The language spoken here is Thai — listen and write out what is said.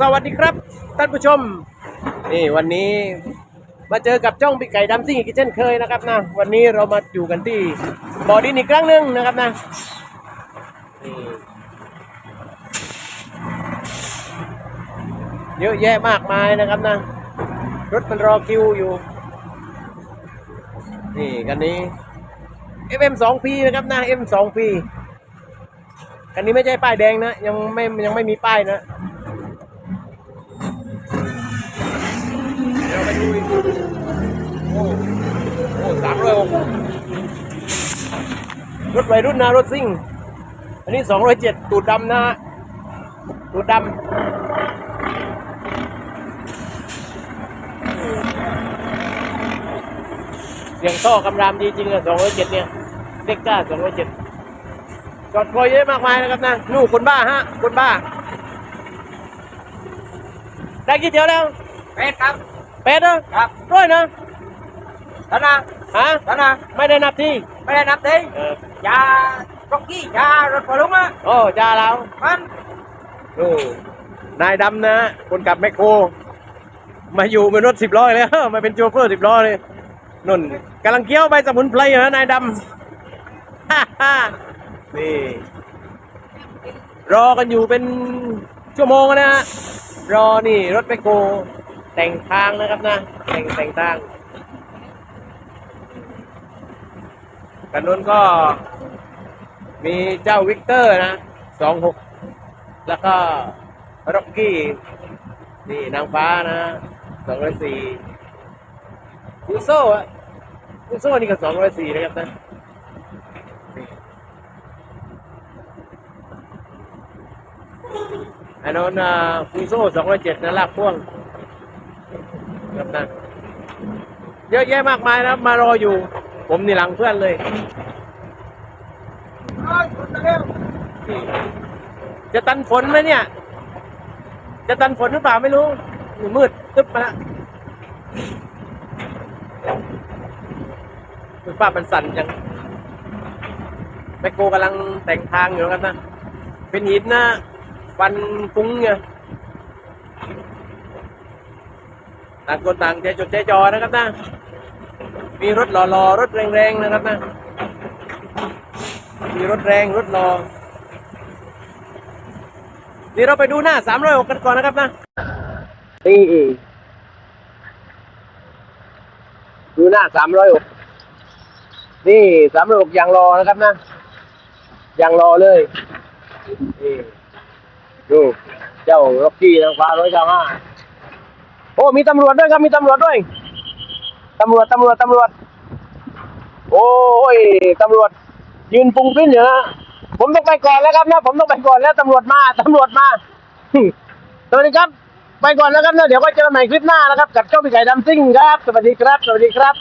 สวัสดีครับ ท่านผู้ชม นี่วันนี้มาเจอกับจ้องปีไก่ดำซิ่งอีกเช่นเคยนะครับนะวันนี้เรามาอยู่กันที่บ่อดินอีกครั้งหนึ่งนะครับนะเยอะแยะมากมายนะครับนะรถมันรอคิวอยู่ นี่กันนี้ FM2P นะครับนะ M2P คันนี้ไม่ใช่ป้ายแดงนะ ยังไม่ยังไม่มีป้ายนะ ดูอีกโอ้โอ้สามร้อยหกรถวัยรุ่นนะรถซิ่ง อันนี้สองร้อยเจ็ดตูดดำนะฮะตูดดำเสียงท่อกำรามดีจริงอะสองร้อยเจ็ดเนี่ยเด็กก้าสองร้อยเจ็ดจอดคอยเยอะมากมายนะครับนะนู่นคนบ้าฮะ คนบ้า ได้กี่เที่ยวแล้วเป็ดครับ เป็ดนะครับร้อยนะท่านนะฮะท่านนะไม่ได้นับที่ไม่ได้นับทีเออยาจ็อกกี้ยารถพลุงอะโอ้จ้าแล้วมันดูนายดำนะคนขับแมคโคร มาอยู่บนรถสิบล้อแล้วมาเป็นโชเฟอร์สิบล้อเลยนุ่นกำลังเคี้ยวใบสมุนไพรเหรอนายดำฮ่าฮ่านี่รอกันอยู่เป็นชั่วโมงนะฮะรอนี่รถแมคโคร แต่งทางนะครับนะ แต่งแต่งทางกันนู้นก็มีเจ้าวิกเตอร์นะสองหกแล้วก็ร็อกกี้ นี่นางฟ้านะสองร้อยสี่ฟูโซ่อะฟูโซ่นี่ก็สองร้อยสี่นะครับนะอันนั้นฟูโซ่สองร้อยเจ็ดนะลากพ่วง ครับนะเยอะแยะมากมายนะมารออยู่ ผมนี่หลังเพื่อนเลยจะตันฝนไหมเนี่ย จะตันฝนหรือเปล่าไม่รู้มืดตึ๊บมาละคือป้ามันสั่นยังแมคโกกำลังแต่งทางอยู่กันนะ เป็นหินนะฟันฟุ้งไง ต่างคนต่างใจจดใจจอนะครับนะ มีรถหล่อๆรถแรงๆนะครับนะ มีรถแรงรถรอนี่เราไปดูหน้าสามร้อยหกกันก่อนนะครับนะนี่ดูหน้าสามร้อยหกนี่สามร้อยหกยางรอนะครับนะยางรอเลยนี่ดู เจ้าล็อกกี้ทางฟ้าร้อยเก้าห้า โอ้มีตำรวจด้วยครับมีตำรวจด้วยตำรวจตำรวจตำรวจ โอ้ยตำรวจ ยืนปุงปิ้นอยู่นะผมต้องไปก่อนแล้วครับนะผมต้องไปก่อนแล้วตำรวจมาตำรวจมาสวัสดีครับ ไปก่อนแล้วครับนะเดี๋ยวก็เจอกันใหม่คลิปหน้านะครับกับเจ้าพี่ไก่ดำซิ่งครับ สวัสดีครับ สวัสดีครับ